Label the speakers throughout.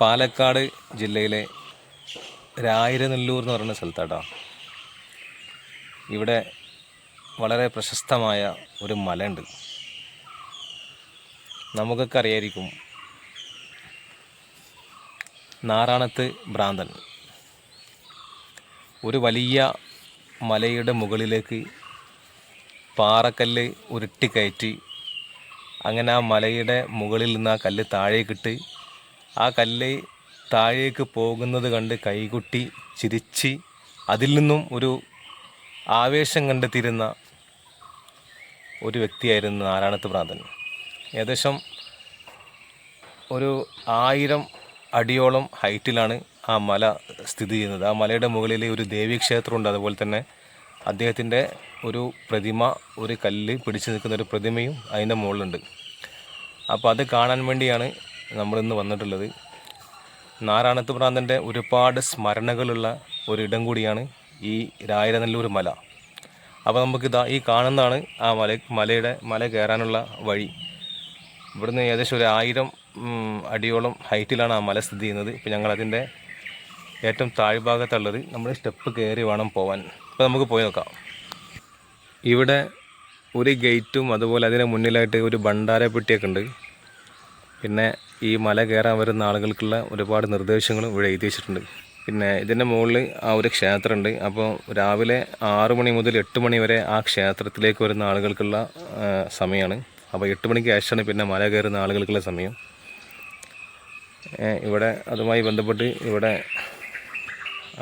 Speaker 1: പാലക്കാട് ജില്ലയിലെ രായിരനെല്ലൂർ എന്ന് പറയുന്ന സ്ഥലത്താട്ടോ. ഇവിടെ വളരെ പ്രശസ്തമായ ഒരു മലയുണ്ട്. നമുക്കൊക്കെ അറിയായിരിക്കും നാറാണത്ത് ഭ്രാന്തൻ. ഒരു വലിയ മലയുടെ മുകളിലേക്ക് പാറക്കല്ല് ഉരുട്ടിക്കയറ്റി അങ്ങനെ ആ മലയുടെ മുകളിൽ നിന്ന് ആ കല്ല് താഴേക്കിട്ട് ആ കല്ല് താഴേക്ക് പോകുന്നത് കണ്ട് കൈകുട്ടി ചിരിച്ച് അതിൽ നിന്നും ഒരു ആവേശം കണ്ടെത്തിയിരുന്ന ഒരു വ്യക്തിയായിരുന്നു നാരായണത്ത് പ്രാന്തൻ ഏകദേശം ഒരു ആയിരം അടിയോളം ഹൈറ്റിലാണ് ആ മല സ്ഥിതി ചെയ്യുന്നത്. ആ മലയുടെ മുകളിൽ ഒരു ദേവീക്ഷേത്രമുണ്ട്. അതുപോലെ തന്നെ അദ്ദേഹത്തിന്റെ ഒരു പ്രതിമ ഒരു കല്ല് പിടിച്ചു നിൽക്കുന്ന ഒരു പ്രതിമയും അതിന്റെ മുകളിലുണ്ട്. അപ്പോൾ അത് കാണാൻ വേണ്ടിയാണ് നമ്മളിന്ന് വന്നിട്ടുള്ളത് നാരായണത്ത് ഭ്രാന്തന്റെ ഒരുപാട് സ്മരണകളുള്ള ഒരിടം കൂടിയാണ് ഈ രായരനല്ലൂർ മല. അപ്പോൾ നമുക്ക് ഇതാ ഈ കാണുന്നതാണ് ആ മല മലയുടെ മല കയറാനുള്ള വഴി. ഇവിടുന്ന് ഏകദേശം ഒരു ആയിരം അടിയോളം ഹൈറ്റിലാണ് ആ മല സ്ഥിതി ചെയ്യുന്നത്. ഇപ്പോൾ ഞങ്ങളതിന്റെ ഏറ്റവും താഴ്ഭാഗത്തുള്ളത് നമ്മൾ സ്റ്റെപ്പ് കയറി വേണം പോവാൻ. അപ്പോൾ നമുക്ക് പോയി നോക്കാം. ഇവിടെ ഒരു ഗേറ്റും അതുപോലെ അതിന് മുന്നിലായിട്ട് ഒരു ഭണ്ഡാരപ്പെട്ടിയൊക്കെ ഉണ്ട്. പിന്നെ ഈ മല കയറാൻ വരുന്ന ആളുകൾക്കുള്ള ഒരുപാട് നിർദ്ദേശങ്ങളും ഇവിടെ എഴുതി വെച്ചിട്ടുണ്ട്. പിന്നെ ഇതിന്റെ മുകളിൽ ആ ഒരു ക്ഷേത്രമുണ്ട് അപ്പോൾ രാവിലെ ആറു മണി മുതൽ എട്ട് മണി വരെ ആ ക്ഷേത്രത്തിലേക്ക് വരുന്ന ആളുകൾക്കുള്ള സമയമാണ് അപ്പോൾ എട്ട് മണിക്ക് ശേഷമാണ് പിന്നെ മല കയറുന്ന ആളുകൾക്കുള്ള സമയം. ഇവിടെ അതുമായി ബന്ധപ്പെട്ട് ഇവിടെ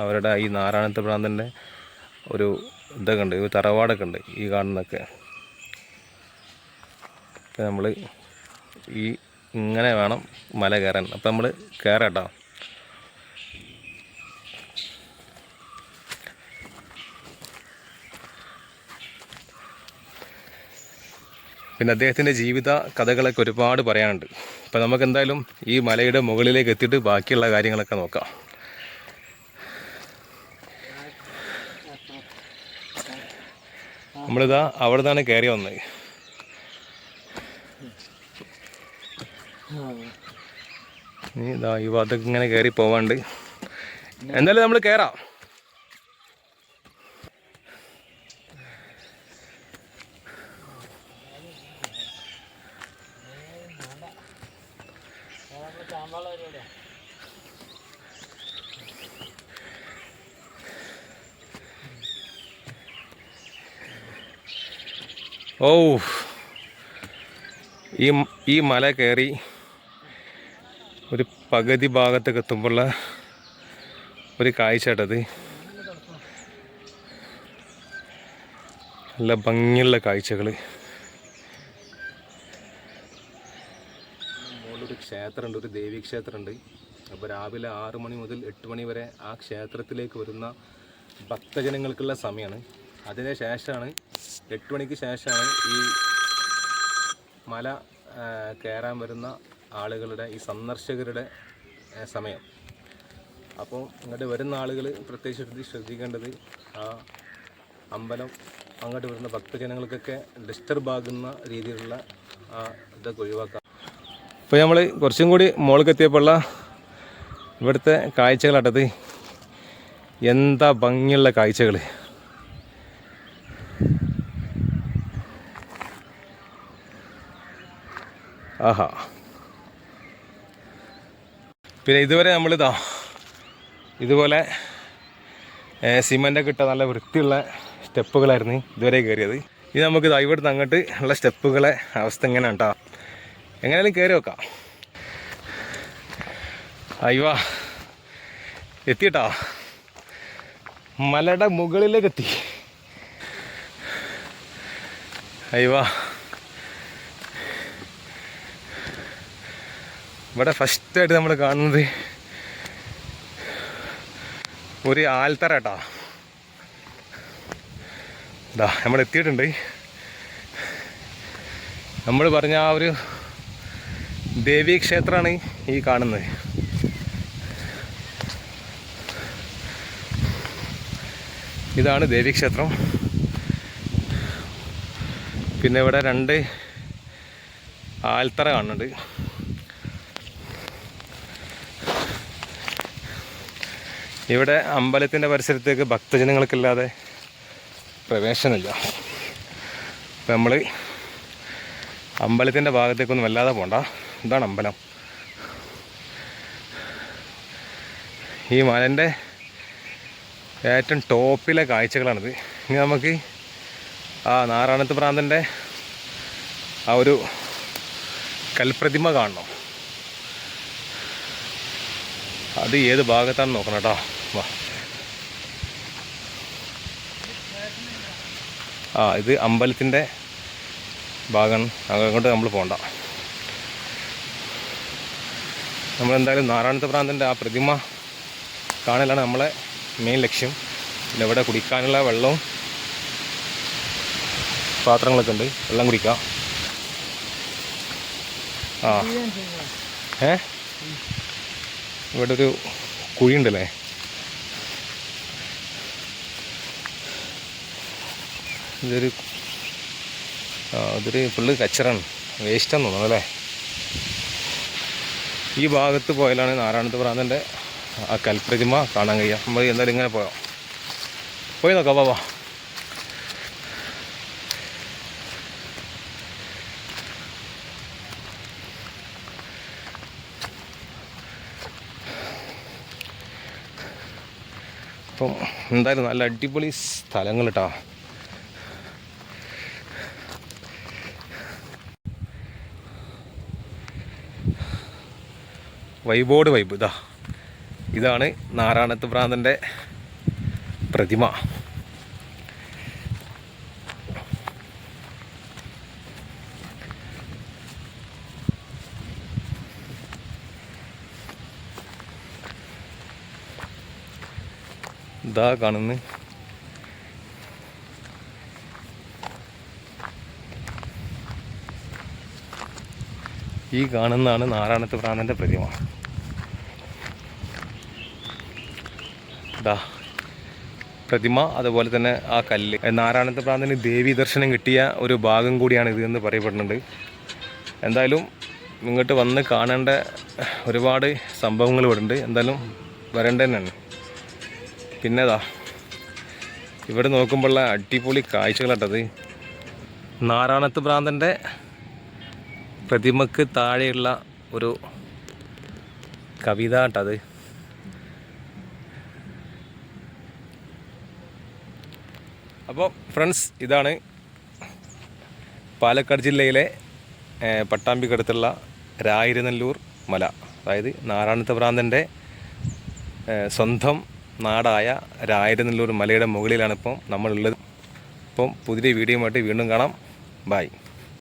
Speaker 1: അവരുടെ ഈ നാരായണത്തെ ഭ്രാന്തന്റെ ഒരു ഇതൊക്കെ ഉണ്ട് ഒരു തറവാടൊക്കെ ഉണ്ട് ഈ കാണുന്നൊക്കെ അപ്പം നമ്മൾ ഈ ഇങ്ങനെ വേണം മല കയറാൻ. അപ്പം നമ്മൾ കയറട്ടോ പിന്നെ അദ്ദേഹത്തിന്റെ ജീവിത കഥകളൊക്കെ ഒരുപാട് പറയാനുണ്ട്. അപ്പം നമുക്ക് എന്തായാലും ഈ മലയുടെ മുകളിലേക്ക് എത്തിയിട്ട് ബാക്കിയുള്ള കാര്യങ്ങളൊക്കെ നോക്കാം. നമ്മളിതാ അവിടെ നിന്നാണ് കയറി വന്നത്. ഇതാ ഈ ഭാഗത്തൊക്കെ ഇങ്ങനെ കയറി പോവാണ്ട്. എന്തായാലും നമ്മൾ കയറാം ഓ ഈ ഈ മല കയറി ഒരു പകുതി ഭാഗത്തൊക്കെ എത്തുമ്പോഴുള്ള ഒരു കാഴ്ചയാട്ടത് നല്ല ഭംഗിയുള്ള കാഴ്ചകൾ മുകളിലൊരു ക്ഷേത്രമുണ്ട് ഒരു ദേവീ ക്ഷേത്രമുണ്ട്. അപ്പോൾ രാവിലെ ആറു മണി മുതൽ എട്ട് മണി വരെ ആ ക്ഷേത്രത്തിലേക്ക് വരുന്ന ഭക്തജനങ്ങൾക്കുള്ള സമയമാണ്. അതിന് ശേഷമാണ് എട്ട് മണിക്ക് ശേഷമാണ് ഈ മല കയറാൻ വരുന്ന ആളുകളുടെ ഈ സന്ദർശകരുടെ സമയം. അപ്പോൾ ഇങ്ങോട്ട് വരുന്ന ആളുകൾ പ്രത്യേകിച്ച് ശ്രദ്ധിക്കേണ്ടത് ആ അമ്പലം അങ്ങോട്ട് വരുന്ന ഭക്തജനങ്ങൾക്കൊക്കെ ഡിസ്റ്റർബ് ആകുന്ന രീതിയിലുള്ള ഇതൊക്കെ ഒഴിവാക്കാം. ഇപ്പോൾ നമ്മൾ കുറച്ചും കൂടി മുകളിൽ എത്തിയപ്പോഴുള്ള ഇവിടുത്തെ കാഴ്ചകളാട്ടത്. എന്താ ഭംഗിയുള്ള കാഴ്ചകൾ ആഹാ. പിന്നെ ഇതുവരെ നമ്മളിതാ ഇതുപോലെ സിമന്റൊക്കെ ഇട്ട നല്ല വൃത്തിയുള്ള സ്റ്റെപ്പുകളായിരുന്നു ഇതുവരെ കയറിയത്. ഇത് നമുക്ക് ഇവിടുന്ന് അങ്ങോട്ട് ഉള്ള സ്റ്റെപ്പുകളെ അവസ്ഥ എങ്ങനെയാണ് കേട്ടോ എങ്ങനെയാലും കയറി വെക്കാം അയ്യോ എത്തിയിട്ടോ. മലയുടെ മുകളിലേക്ക് എത്തി അയ്യോ. ഇവിടെ ഫസ്റ്റായിട്ട് നമ്മൾ കാണുന്നത് ഒരു ആൽത്തറ കേട്ടോ ഇതാ നമ്മൾ എത്തിയിട്ടുണ്ട്. നമ്മൾ പറഞ്ഞ ആ ഒരു ദേവീ ക്ഷേത്രമാണ് ഈ കാണുന്നത്. ഇതാണ് ദേവീക്ഷേത്രം പിന്നെ ഇവിടെ രണ്ട് ആൽത്തറ കാണുന്നുണ്ട്. ഇവിടെ അമ്പലത്തിന്റെ പരിസരത്തേക്ക് ഭക്തജനങ്ങൾക്കില്ലാതെ പ്രവേശനമില്ല. അപ്പം നമ്മൾ അമ്പലത്തിന്റെ ഭാഗത്തേക്കൊന്നും വല്ലാതെ പോണ്ട. ഇതാണ് അമ്പലം. ഈ മലന്റെ ഏറ്റവും ടോപ്പിലെ കാഴ്ചകളാണിത്. ഇനി നമുക്ക് ആ നാരായണത്ത് പ്രാന്തന്റെ ആ ഒരു കൽപ്രതിമ കാണണം. അത് ഏത് ഭാഗത്താണ് നോക്കണം കേട്ടോ. വാ. ആ ഇത് അമ്പലത്തിന്റെ ഭാഗം. അങ്ങോട്ട് നമ്മൾ പോകണ്ട നമ്മളെന്തായാലും നാരായണത്തെ പ്രാന്തന്റെ ആ പ്രതിമ കാണലാണ് നമ്മളെ മെയിൻ ലക്ഷ്യം. പിന്നെ ഇവിടെ കുടിക്കാനുള്ള വെള്ളവും പാത്രങ്ങളൊക്കെ ഉണ്ട്. വെള്ളം കുടിക്കാം. ആ. ഏ? ഇവിടെ ഒരു കുഴിയുണ്ടല്ലേ? ഇതൊരു ഇതൊരു ഫുള്ള് കച്ചറാണ്. വേസ്റ്റാന്ന് തോന്നുന്നു അല്ലേ? ഈ ഭാഗത്ത് പോയാലാണ് നാരായണത്ത് പ്രാന്തന്റെ ആ കൽപ്രതിമ കാണാൻ കഴിയുക. നമ്മൾ എന്തായാലും ഇങ്ങനെ പോയോ? പോയി നോക്കാം ബാബാ അപ്പം എന്തായാലും നല്ല അടിപൊളി സ്ഥലങ്ങൾ കേട്ടോ വൈബോട് വൈബ്. ഇതാ ഇതാണ് നാരായണത്ത് ഭ്രാന്തന്റെ പ്രതിമ. ഇതാ കാണുന്നു. ഈ കാണുന്നതാണ് നാരായണത്ത് പ്രാണന്റെ പ്രതിമ. ഇതാ പ്രതിമ അതുപോലെ തന്നെ ആ കല്ല്. നാരായണത്ത് പ്രാന്തന് ദേവി ദർശനം കിട്ടിയ ഒരു ഭാഗം കൂടിയാണ് ഇത് എന്ന് പറയപ്പെടുന്നുണ്ട്. എന്തായാലും ഇങ്ങോട്ട് വന്ന് കാണേണ്ട ഒരുപാട് സംഭവങ്ങൾ ഇവിടെ ഉണ്ട് എന്തായാലും വരേണ്ട തന്നെയാണ്. പിന്നെതാ ഇവിടെ നോക്കുമ്പോഴുള്ള അടിപൊളി കാഴ്ചകളാട്ടത് നാരായണത്ത് ഭ്രാന്തന്റെ പ്രതിമക്ക് താഴെയുള്ള ഒരു കവിത കേട്ടത് അപ്പോൾ ഫ്രണ്ട്സ് ഇതാണ് പാലക്കാട് ജില്ലയിലെ പട്ടാമ്പിക്കടുത്തുള്ള രായിരുനല്ലൂർ മല. അതായത് നാരായണത്ത് പ്രാന്തന്റെ ഏഹ്, സ്വന്തം നാടായ രായിരുനല്ലൂർ മലയുടെ മുകളിലാണ് ഇപ്പം നമ്മളുള്ളത്. അപ്പം പുതിയ വീഡിയോയുമായിട്ട് വീണ്ടും കാണാം. ബായ്